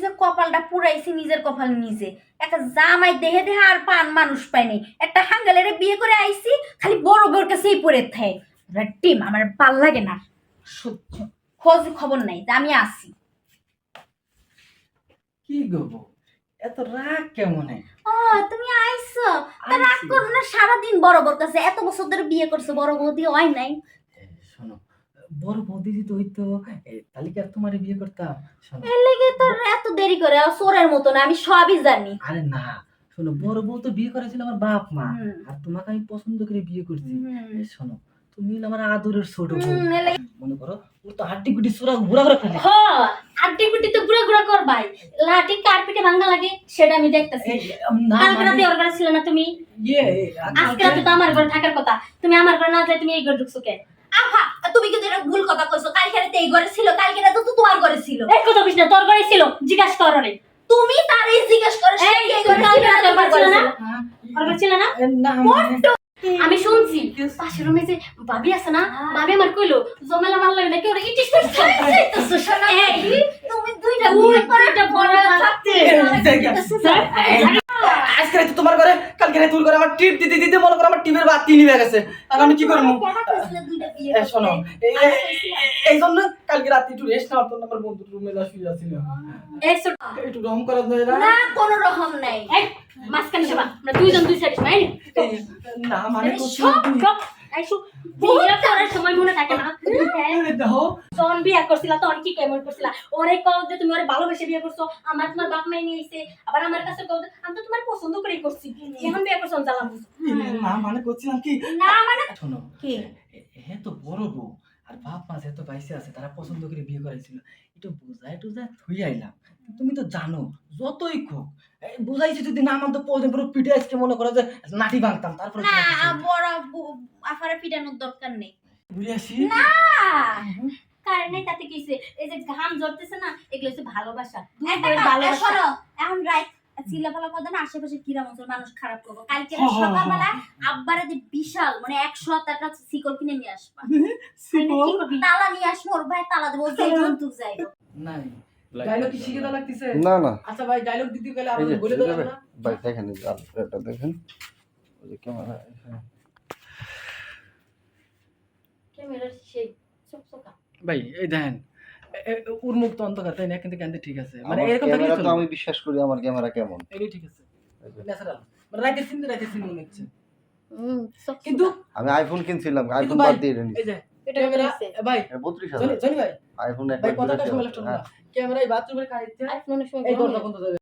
নিজে কপালটা পুরাইছি নিজের কপাল নিজে। একটা জামাই দেহে দেহে আর পান মানুষ পাইনি একটা হাঙ্গালেরে বিয়ে করে আইছি খালি বড় বড় কাছেই পড়ে থাকে টিম আমার ভালো লাগে না। সহ্য খোঁজ খবর নাই যে আমি আসি কি গো এত রাগ কেমন? ও তুমি আইছো। তা রাগ করো না সারাদিন বড় বড় কাছে এত বছর ধরে বিয়ে করছ বড় বৌদি হয় নাই। শোনো বড় বৌদি যদি হইতো এ, তাহলে কি আর তোমার বিয়ে করতাম? শোনো। এর লেগে তোর এত দেরি করে না আমি সবই জানি। আরে না শোনো বড় বউ তো বিয়ে করেছিল আমার বাপ মা আর তোমাকে আমি পছন্দ করে বিয়ে করছি। শোনো তুমি আমার আদরের ছোট বউ। মনে করো ওর তো হাড্ডি সুরা ঘুরা ঘুরা ফেলে হ আড্ডি গুড্ডি তো ঘুরে ঘুরে করবাই লাঠি কার্পেটে ভাঙা লাগে সেটা আমি দেখতেছি। কালকে রাতে মানে ওর ঘরে ছিল না তুমি? ইয়ে আজকে রাতে তো আমার ঘরে থাকার কথা। তুমি আমার ঘরে না তুমি এই ঘরে ঢুকছো কে আহা! তুমি কিন্তু এটা ভুল কথা কইছো। কালকে রাতে এই ঘরে ছিল কালকে রাতে তো তোমার ঘরে ছিল। এক কথা বিশ না তোর ঘরে ছিল জিজ্ঞাসা কর রে তুমি তারই জিজ্ঞেস করে সে এই, কি এই ঘরে কালকে ছিল না রাতে তোমার ঘরে না? হ্যাঁ, ঘরে ছিল না? না আমি শুনছি পাশের রুমে যে ভাবি আছে না ভাবি আমার কইলো জমেলা মারলো নাকি ওরা ইটিস করছে? এই, তুমি দুইটা বিয়ে করে দুইটা বড় থাকতে। রাতে তোমার ঘরে কালকে রাতে তোর ঘরে আমার টিপ দিতে দিতে মনে করো আমার টিপের বাতি নিভে গেছে। আর আমি কি করব? শোনো এই- জন্য কালকে রাতে একটু রেস্ট নেওয়ার জন্য আমার বন্ধু রুমে শুয়ে আছিল একটু রহম করা যায় না? না কোনো রকম নাই। মাঝখানে সবা আমরা দুইজন দুই সাইড নাই না মানে করছি সব করার সময় মনে থাকে না। যখন বিয়ে করছিলা তখন কি কেমন করছিলা? ওরে কও যে তুমি ওরে ভালোবেসে বিয়ে করছ আমার তোমার বাপ মাই নিয়ে আবার আমার কাছে কও আমি তো পছন্দ করেই করছি। এখন বিয়ে করছ জানলাম না মানে করছিলাম কি? না মানে শোনো কি? হে তো বড় বউ আর বাপ মা যেহেতু বাইসে আছে তারা পছন্দ করে বিয়ে করাইছিল। একটু বুঝাই টুজাই থুই আইলাম। তুমি তো জানো যতই খুব বুঝাইছি যদি না মানতো পৌঁছে পুরো পিঠে আজকে মনে করো যে নাটি ভাঙতাম তারপরে না বড় আফারে পিটানোর দরকার নেই। ঘুরে আসি? না! কারণে তাতে কি হইছে? এই যে ঘাম ঝরতেছে না এগুলো হচ্ছে ভালোবাসা। ভালোবাসা। শোনো এখন কথা না আশেপাশে কিরাম অঞ্চল মানুষ খারাপ করব। কালকে হ্যাঁ, হ্যাঁ, সকালবেলা আব্বারে যে বিশাল মানে একশো টাকা শিকল কিনে নিয়ে আসবা। তালা নিয়ে আসব ওর ভাই তালা দেবো যে জন্তুক যাইবো। নাই। ডায়লগ কি শিখে দেওয়া লাগতেছে? না না। আচ্ছা ভাই ডায়লগ দিতে গেলে আপনি বলে এই না? ভাই দেখেন এই দেখেন। ওই যে ক্যামেরা ক্যামেরার সেই চকচকা। ভাই এই দেখেন এ- এ- ওর মুখ তো অন্ধকার তাই না? কিন্তু কেন ঠিক আছে। মানে এরকম থাকলে তো আমি বিশ্বাস করি আমার ক্যামেরা কেমন। এটাই ঠিক আছে। ন্যাচারাল। মানে রাইতে সিন রাইতে সিন মনে হচ্ছে। কিন্তু আমি আইফোন কিনছিলাম আইফোন ভাই, বাদ দিয়ে নিছি। এই যে এটা ক্যামেরা ভাই বত্রিশ জনি হাজার। জনি ভাই। আইফোন ভাই একবার কথাটা না। হ্যাঁ, ক্যামেরা এই বাথরুমের কাছে আইফোনের সময় এই দরজা বন্ধ